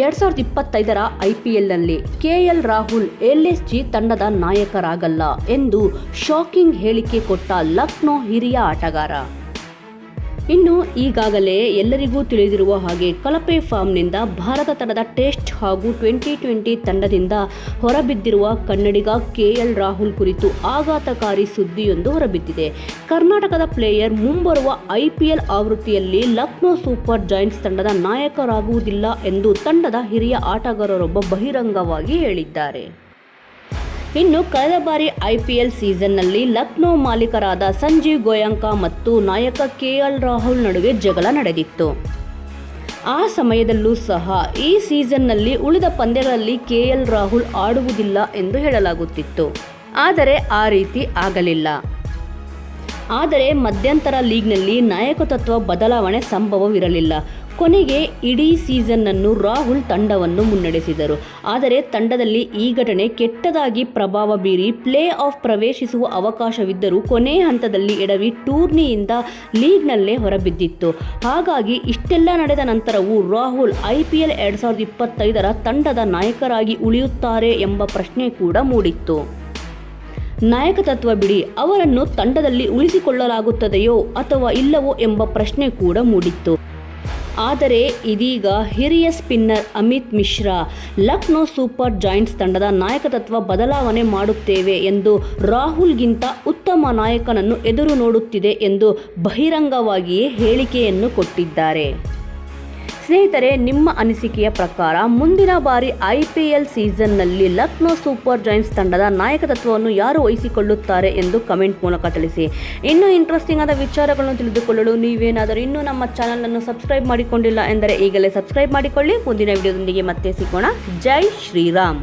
ಎರಡ್ ಸಾವಿರದ ಇಪ್ಪತ್ತೈದರ ಐಪಿಎಲ್ನಲ್ಲಿ ಕೆಎಲ್ ರಾಹುಲ್ ಎಲ್ಎಸ್ಜಿ ತಂಡದ ನಾಯಕರಾಗಲ್ಲ ಎಂದು ಶಾಕಿಂಗ್ ಹೇಳಿಕೆ ಕೊಟ್ಟ ಲಕ್ನೋ ಹಿರಿಯ ಆಟಗಾರ. ಇನ್ನು ಈಗಾಗಲೇ ಎಲ್ಲರಿಗೂ ತಿಳಿದಿರುವ ಹಾಗೆ ಕಳಪೆ ಫಾರ್ಮ್ನಿಂದ ಭಾರತ ತಂಡದ ಟೆಸ್ಟ್ ಹಾಗೂ ಟ್ವೆಂಟಿ ಟ್ವೆಂಟಿ ತಂಡದಿಂದ ಹೊರಬಿದ್ದಿರುವ ಕನ್ನಡಿಗ ಕೆಎಲ್ ರಾಹುಲ್ ಕುರಿತು ಆಘಾತಕಾರಿ ಸುದ್ದಿಯೊಂದು ಹೊರಬಿದ್ದಿದೆ. ಕರ್ನಾಟಕದ ಪ್ಲೇಯರ್ ಮುಂಬರುವ ಐಪಿಎಲ್ ಆವೃತ್ತಿಯಲ್ಲಿ ಲಕ್ನೋ ಸೂಪರ್ ಜಾಯಿಂಟ್ಸ್ ತಂಡದ ನಾಯಕರಾಗುವುದಿಲ್ಲ ಎಂದು ತಂಡದ ಹಿರಿಯ ಆಟಗಾರರೊಬ್ಬ ಬಹಿರಂಗವಾಗಿ ಹೇಳಿದ್ದಾರೆ. ಇನ್ನು ಕಳೆದ ಬಾರಿ ಐಪಿಎಲ್ ಸೀಸನ್ನಲ್ಲಿ ಲಕ್ನೋ ಮಾಲೀಕರಾದ ಸಂಜೀವ್ ಗೋಯಂಕ ಮತ್ತು ನಾಯಕ ಕೆಎಲ್ ರಾಹುಲ್ ನಡುವೆ ಜಗಳ ನಡೆದಿತ್ತು. ಆ ಸಮಯದಲ್ಲೂ ಸಹ ಈ ಸೀಸನ್ನಲ್ಲಿ ಉಳಿದ ಪಂದ್ಯಗಳಲ್ಲಿ ಕೆಎಲ್ ರಾಹುಲ್ ಆಡುವುದಿಲ್ಲ ಎಂದು ಹೇಳಲಾಗುತ್ತಿತ್ತು. ಆದರೆ ಆ ರೀತಿ ಆಗಲಿಲ್ಲ. ಆದರೆ ಮಧ್ಯಂತರ ಲೀಗ್ನಲ್ಲಿ ನಾಯಕತ್ವ ಬದಲಾವಣೆ ಸಂಭವವಿರಲಿಲ್ಲ. ಕೊನೆಗೆ ಇಡೀ ಸೀಸನ್ನನ್ನು ರಾಹುಲ್ ತಂಡವನ್ನು ಮುನ್ನಡೆಸಿದರು. ಆದರೆ ತಂಡದಲ್ಲಿ ಈ ಘಟನೆ ಕೆಟ್ಟದಾಗಿ ಪ್ರಭಾವ ಬೀರಿ ಪ್ಲೇ ಆಫ್ ಪ್ರವೇಶಿಸುವ ಅವಕಾಶವಿದ್ದರೂ ಕೊನೆ ಹಂತದಲ್ಲಿ ಎಡವಿ ಟೂರ್ನಿಯಿಂದ ಲೀಗ್ನಲ್ಲೇ ಹೊರಬಿದ್ದಿತ್ತು. ಹಾಗಾಗಿ ಇಷ್ಟೆಲ್ಲ ನಡೆದ ನಂತರವೂ ರಾಹುಲ್ ಐ ಪಿ ಎಲ್ ಎರಡು ಸಾವಿರದ ಇಪ್ಪತ್ತೈದರ ತಂಡದ ನಾಯಕರಾಗಿ ಉಳಿಯುತ್ತಾರೆ ಎಂಬ ಪ್ರಶ್ನೆ ಕೂಡ ಮೂಡಿತ್ತು. ನಾಯಕತ್ವ ಬಿಡಿ, ಅವರನ್ನು ತಂಡದಲ್ಲಿ ಉಳಿಸಿಕೊಳ್ಳಲಾಗುತ್ತದೆಯೋ ಅಥವಾ ಇಲ್ಲವೋ ಎಂಬ ಪ್ರಶ್ನೆ ಕೂಡ ಮೂಡಿತ್ತು. ಆದರೆ ಇದೀಗ ಹಿರಿಯ spinner Amit Mishra Lucknow super giants ತಂಡದ ನಾಯಕತ್ವ ಬದಲಾವಣೆ ಮಾಡುತ್ತೇವೆ ಎಂದು ರಾಹುಲ್ಗಿಂತ ಉತ್ತಮ ನಾಯಕನನ್ನು ಎದುರು ನೋಡುತ್ತಿದೆ ಎಂದು ಬಹಿರಂಗವಾಗಿಯೇ ಹೇಳಿಕೆಯನ್ನು ಕೊಟ್ಟಿದ್ದಾರೆ. ಸ್ನೇಹಿತರೆ, ನಿಮ್ಮ ಅನಿಸಿಕೆಯ ಪ್ರಕಾರ ಮುಂದಿನ ಬಾರಿ ಐ ಪಿ ಎಲ್ ಸೀಸನ್ನಲ್ಲಿ ಲಕ್ನೋ ಸೂಪರ್ ಜಾಯಿಂಟ್ಸ್ ತಂಡದ ನಾಯಕತ್ವವನ್ನು ಯಾರು ವಹಿಸಿಕೊಳ್ಳುತ್ತಾರೆ ಎಂದು ಕಮೆಂಟ್ ಮೂಲಕ ತಿಳಿಸಿ. ಇನ್ನೂ ಇಂಟ್ರೆಸ್ಟಿಂಗ್ ಆದ ವಿಚಾರಗಳನ್ನು ತಿಳಿದುಕೊಳ್ಳಲು ನೀವೇನಾದರೂ ಇನ್ನೂ ನಮ್ಮ ಚಾನಲನ್ನು ಸಬ್ಸ್ಕ್ರೈಬ್ ಮಾಡಿಕೊಂಡಿಲ್ಲ ಎಂದರೆ ಈಗಲೇ ಸಬ್ಸ್ಕ್ರೈಬ್ ಮಾಡಿಕೊಳ್ಳಿ. ಮುಂದಿನ ವಿಡಿಯೋದೊಂದಿಗೆ ಮತ್ತೆ ಸಿಗೋಣ. ಜೈ ಶ್ರೀರಾಮ್.